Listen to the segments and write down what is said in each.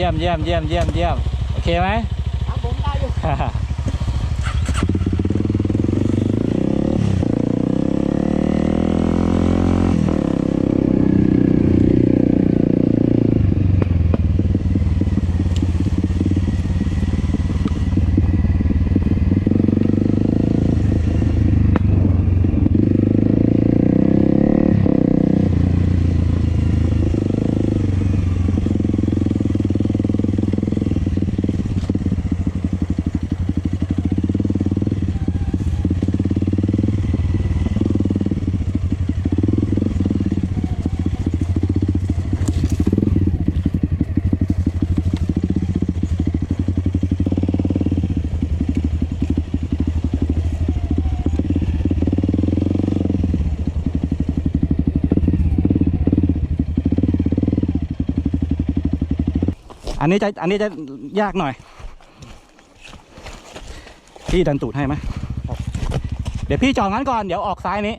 ยี่ยมเยี่ยมเยี่ยมเยี่ยมเยี่ยมโอเคไหม ครับผมได้อยู่ อันนี้จะอันนี้จะยากหน่อย พี่ดันตูดให้ไหมเดี๋ยวพี่จอดงั้นก่อน เดี๋ยวออกซ้ายนี้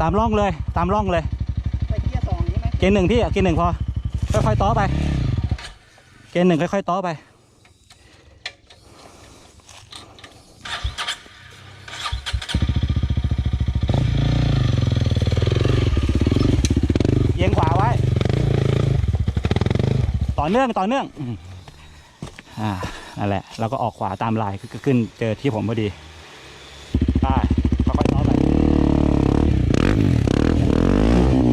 ตามร่องเลยตามร่องเลยใส่เกียร์สองใช่ไหมเกณฑ์หนึ่งพี่อะเกณฑ์หนึ่งพอ ค่อยๆต้อไป เกณฑ์หนึ่งค่อยๆต้อไปเอียงขวาไว้ ต่อเนื่องต่อเนื่องอืมอ่านั่นแหละ แล้วก็ออกขวาตามลายก็ขึ้นเจอที่ผมพอดีไปค่อยๆต้อไป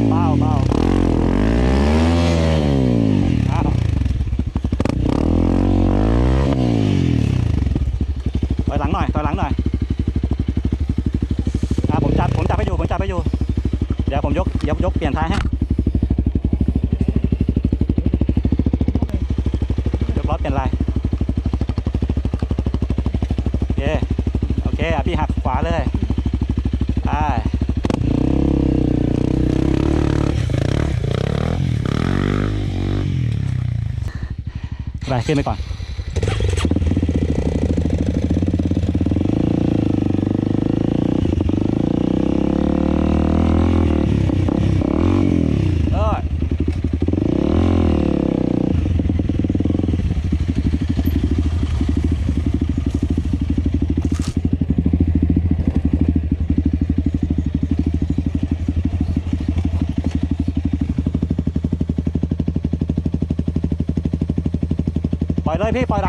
เบาเบาอ้าวถอยหลังหน่อยถอยหลังหน่อยอ่าผมจับผมจับไปอยู่ผมจับไปอยู่ เดี๋ยวผมยกยกยกเปลี่ยนท้ายให้ ยกล้อเปลี่ยนลายโอเค โอเค อะพี่หักขวาเลยไปไป ขึ้นไปก่อน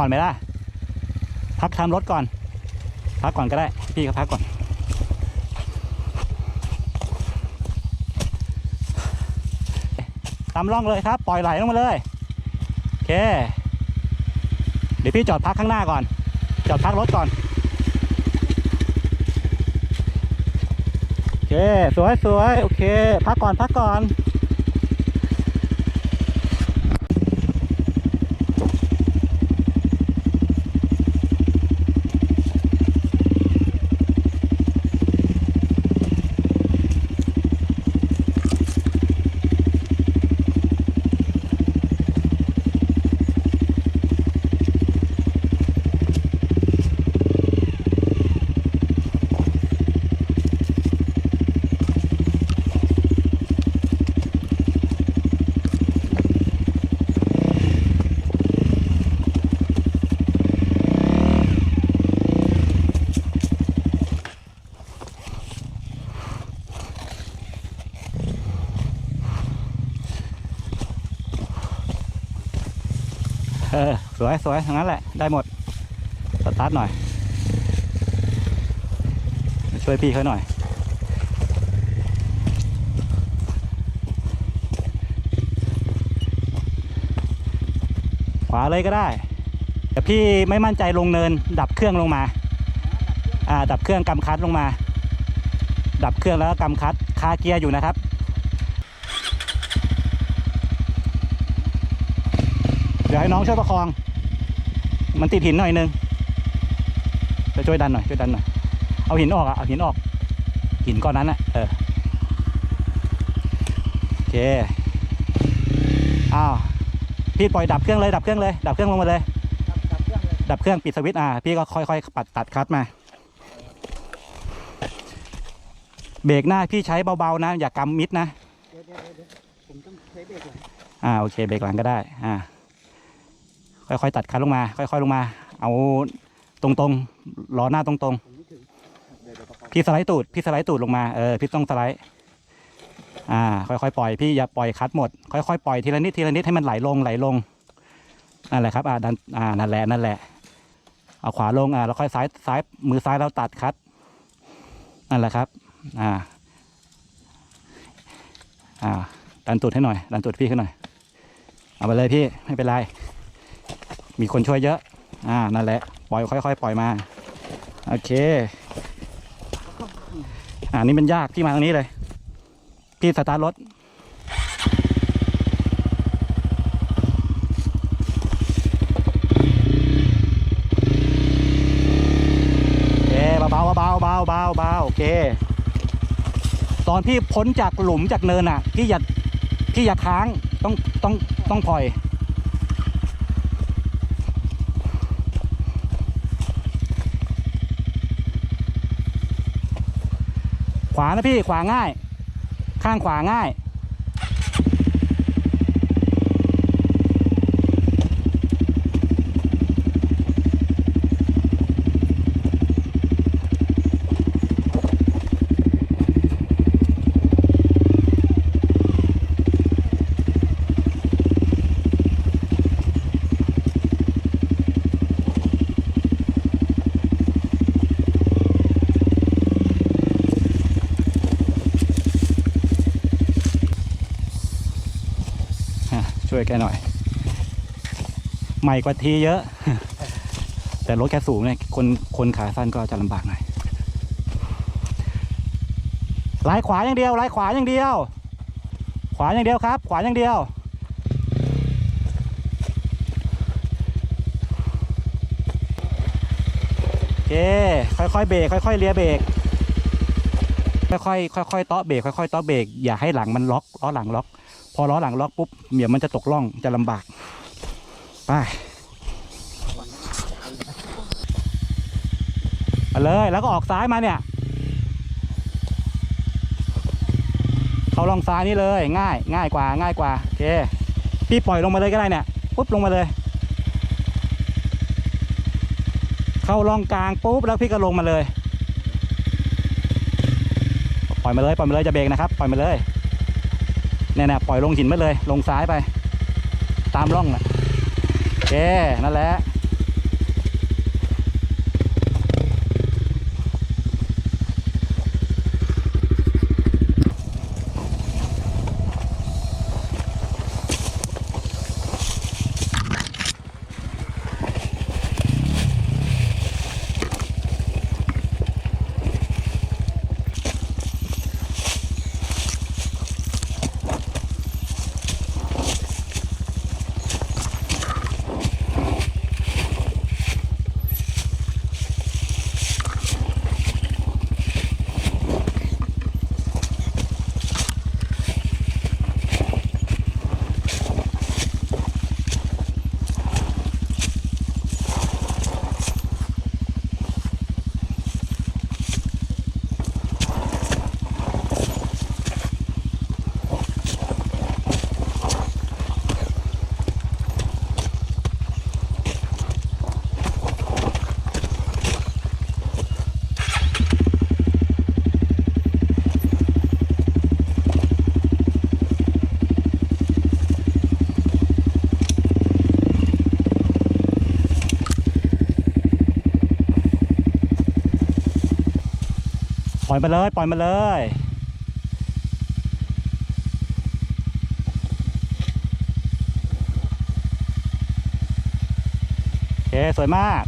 ก่อนไหมล่ะ พักทำรถก่อน พักก่อนก็ได้ พี่ก็พักก่อน ตามร่องเลยครับ ปล่อยไหลลงมาเลย โอเค เดี๋ยวพี่จอดพักข้างหน้าก่อน จอดพักรถก่อนเค สวยสวยโอเค พักก่อน พักก่อน เออสวยสวยทั้งนั้นแหละ ได้หมด สตาร์ทหน่อย ช่วยพี่เขาหน่อยขวาเลยก็ได้แต่พี่ไม่มั่นใจลงเนิน ดับเครื่องลงมา อ่า ดับเครื่องกำคัดลงมา ดับเครื่องแล้วก็กำคัดคาเกียร์อยู่นะครับ เดี๋ ยวให้น้องช่วยประคอง มันติดหินหน่อยนึงจะช่วยดันหน่อยช่วยดันหน่อย เอาหินออกอะเอาหินออก หินก้อนนั้นอะเออโอเค อ้าว พี่ปล่อยดับเครื่องเลยดับเครื่องเลย ดับเครื่องลงมาเลย ดับดับเครื่องเลยดับเครื่องปิดสวิตช์อ่าพี่ก็ค่อยๆปัดตัดคลัตช์มาเบรกหน้าพี่ใช้เบาๆนะ อย่ากำมิดนะเดี๋ยวเดี๋ยวเดี๋ยวผมต้องใช้เบรกหลังอ่าโอเคเบรกหลังก็ได้ อ่า ค่อยๆตัดคันลงมา ค่อยๆลงมา เอาตรงๆล้อหน้าตรงๆ พี่สไลด์ตูด พี่สไลด์ตูดลงมา เออ พี่ต้องสไลด์ อ่า ค่อยๆปล่อย พี่อย่าปล่อยคัดหมด ค่อยๆปล่อยทีละนิดทีละนิดให้มันไหลลงไหลลง นั่นแหละครับ อ่าดัน อ่า นั่นแหละ นั่นแหละ เอาขวาลง อ่า แล้วค่อยซ้าย ซ้าย มือซ้ายเราตัดคัด นั่นแหละครับ อ่า อ่า ดันตูดให้หน่อย ดันตูดพี่ขึ้นหน่อย เอาไปเลยพี่ ไม่เป็นไร มีคนช่วยเยอะ อ่า นั่นแหละ ปล่อยค่อยๆ ปล่อยมา โอเค อ่านี่มันยาก พี่มาตรงนี้เลย พี่สตาร์ทรถโอเคเบาๆเบาๆเบาๆเบาๆเบาๆโอเค ตอนพี่พ้นจากหลุมจากเนินอะ พี่อย่า พี่อย่าค้าง ต้อง ต้อง ต้องปล่อย ขวานะพี่ขวาง่าย ข้างขวาง่าย แกหน่อย ใหม่กว่าทีเยอะ แต่รถแกสูงเนี่ยคนคนขาสั้นก็จะลำบากหน่อยไล่ขวาอย่างเดียวไล่ขวาอย่างเดียว ขวาอย่างเดียวครับ ขวาอย่างเดียวโอเคค่อยๆเบรกค่อยๆเลียเบรกค่อยๆค่อยๆเตาะเบรกค่อยๆเตาะเบรกอย่าให้หลังมันล็อกล้อหลังล็อก อล้อหลังล็อกปุ๊บเดี๋ยวมันจะตกล่องจะลำบากไปมาเลยแล้วก็ออกซ้ายมาเนี่ย เขาลองซ้ายนี่เลยง่าย ง่ายกว่าง่ายกว่าโอเคพี่ปล่อยลงมาเลยก็ได้เนี่ยปุ๊บลงมาเลย เข้าล่องกลางปุ๊บแล้วพี่ก็ลงมาเลย ปล่อยมาเลยปล่อยมาเลยจะเบรกนะครับ ปล่อยมาเลย เนี่ยนะปล่อยลงหินไปเลย ลงซ้ายไป ตามร่องน่ะโอเค นั่นแหละ ล่อยมาเลย ปล่อยมาเลย โอเค สวยมาก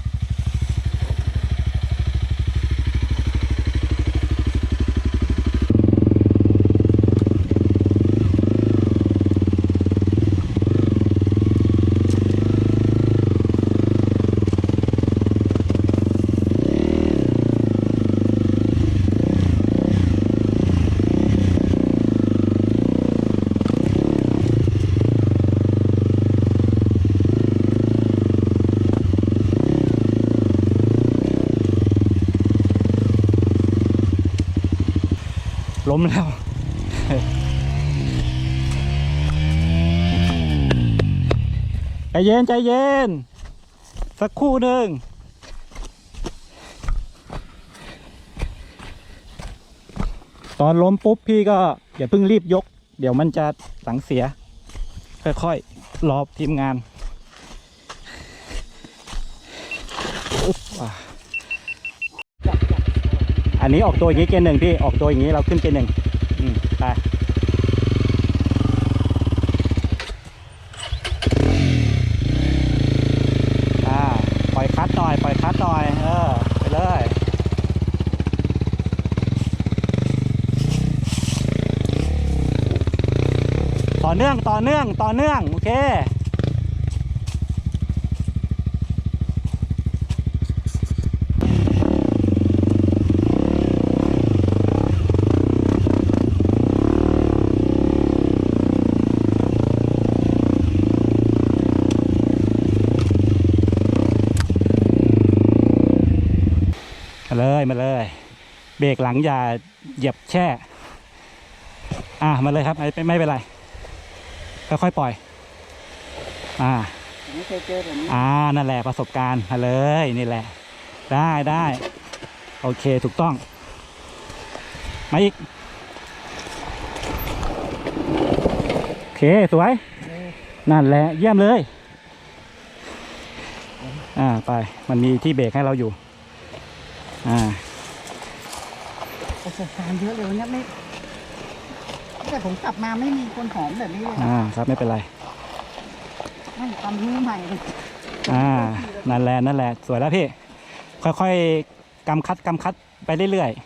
ล้มแล้วใจเย็นใจเย็น สักครู่หนึ่งตอนล้มปุ๊บพี่ก็อย่าเพิ่งรีบยก เดี๋ยวมันจะสังเสีย ค่อยๆรอทีมงานอุ๊บอะ อันนี้ออกตัวอย่างนี้เกณฑ์หนึ่งพี่ออกตัวอย่างนี้เราขึ้นเกณฑ์หนึ่งอืมไปอ่าปล่อยคัดหน่อยปล่อยคัดหน่อยเออไปเลยต่อเนื่องต่อเนื่องต่อเนื่องโอเค เลยมาเลย เบรกหลังอย่าเหยียบแช่ อ่ามาเลยครับไม่ไม่เป็นไรค่อยๆปล่อย อ่าไม่เคยเจอแบบนี้อ่านั่นแหละประสบการณ์มาเลยนี่แหละ ได้ได้โอเคถูกต้องมาอีกโอเคสวย นั่นแหละเยี่ยมเลย อ่าไปมันมีที่เบรกให้เราอยู่ อ่าประสบการณ์เยอะเลยวันนี้ไม่แต่ผมกลับมาไม่มีคนหอมแบบนี้เลยอ่าครับไม่เป็นไรให้ความรู้ใหม่เลยอ่านั่นแหละนั่นแหละ สวยแล้วพี่ ค่อยๆกำคัดกำคัดไปเรื่อยๆ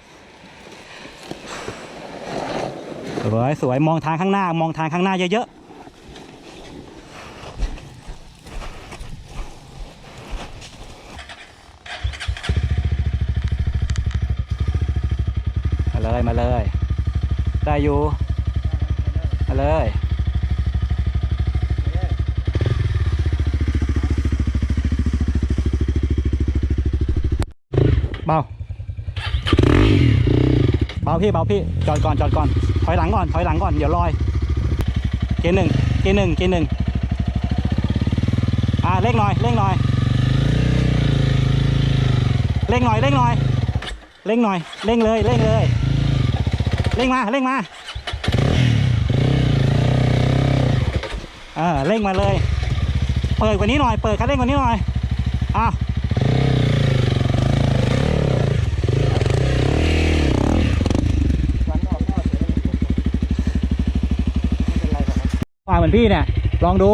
สวยสวยมองทางข้างหน้ามองทางข้างหน้าเยอะๆ เลยมาเลย ได้อยู่ มาเลย เบา เบาพี่เบาพี่ จอดก่อนจอดก่อน ถอยหลังก่อน ถอยหลังก่อน เดี๋ยวลอย เกียร์หนึ่งเกียร์หนึ่งเกียร์หนึ่งอ่าเร่งหน่อยเร่งหน่อยเร่งหน่อยเร่งหน่อยเร่งหน่อยเร่งเลยเร่งเลย เร่งมาเร่งมาอ่าเร่งมาเลย เปิดกว่านี้หน่อย เปิดคันเร่งกว่านี้หน่อยอ้าวว่าเหมือนพี่เนี่ย ลองดู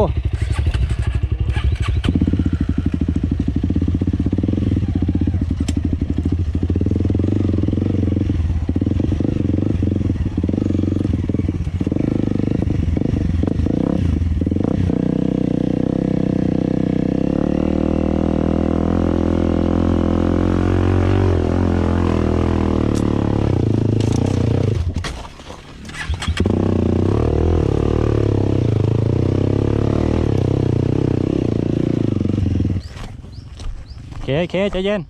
เคโอเคใจเย็น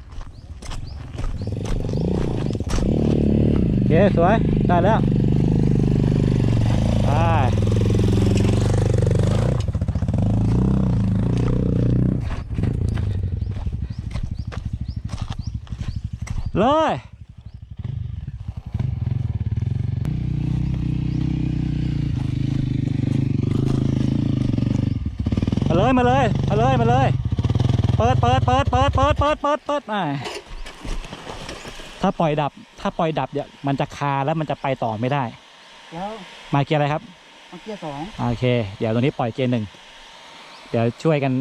โอเคสวย ได้แล้วไปเลยมาเลย มาเลย มาเลย มาเลย ปิดเปิดเปิดเปิดเปิดเปิดเปิดเปิดอ่าถ้าปล่อยดับ ถ้าปล่อยดับเนี่ยมันจะคาแล้วมันจะไปต่อไม่ได้ แล้วมาเกียร์อะไรครับเอาเกียร์สองโอเค เดี๋ยวตัวนี้ปล่อยเกียร์หนึ่งเดี๋ยวช่วยกัน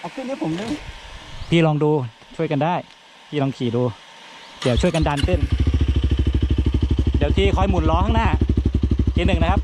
เอาขึ้นให้ผมด้วยพี่ลองดูช่วยกันได้ พี่ลองขี่ดู เดี๋ยวช่วยกันดันขึ้น เดี๋ยวที่คอยหมุนล้อข้างหน้าเกียร์หนึ่งนะครับ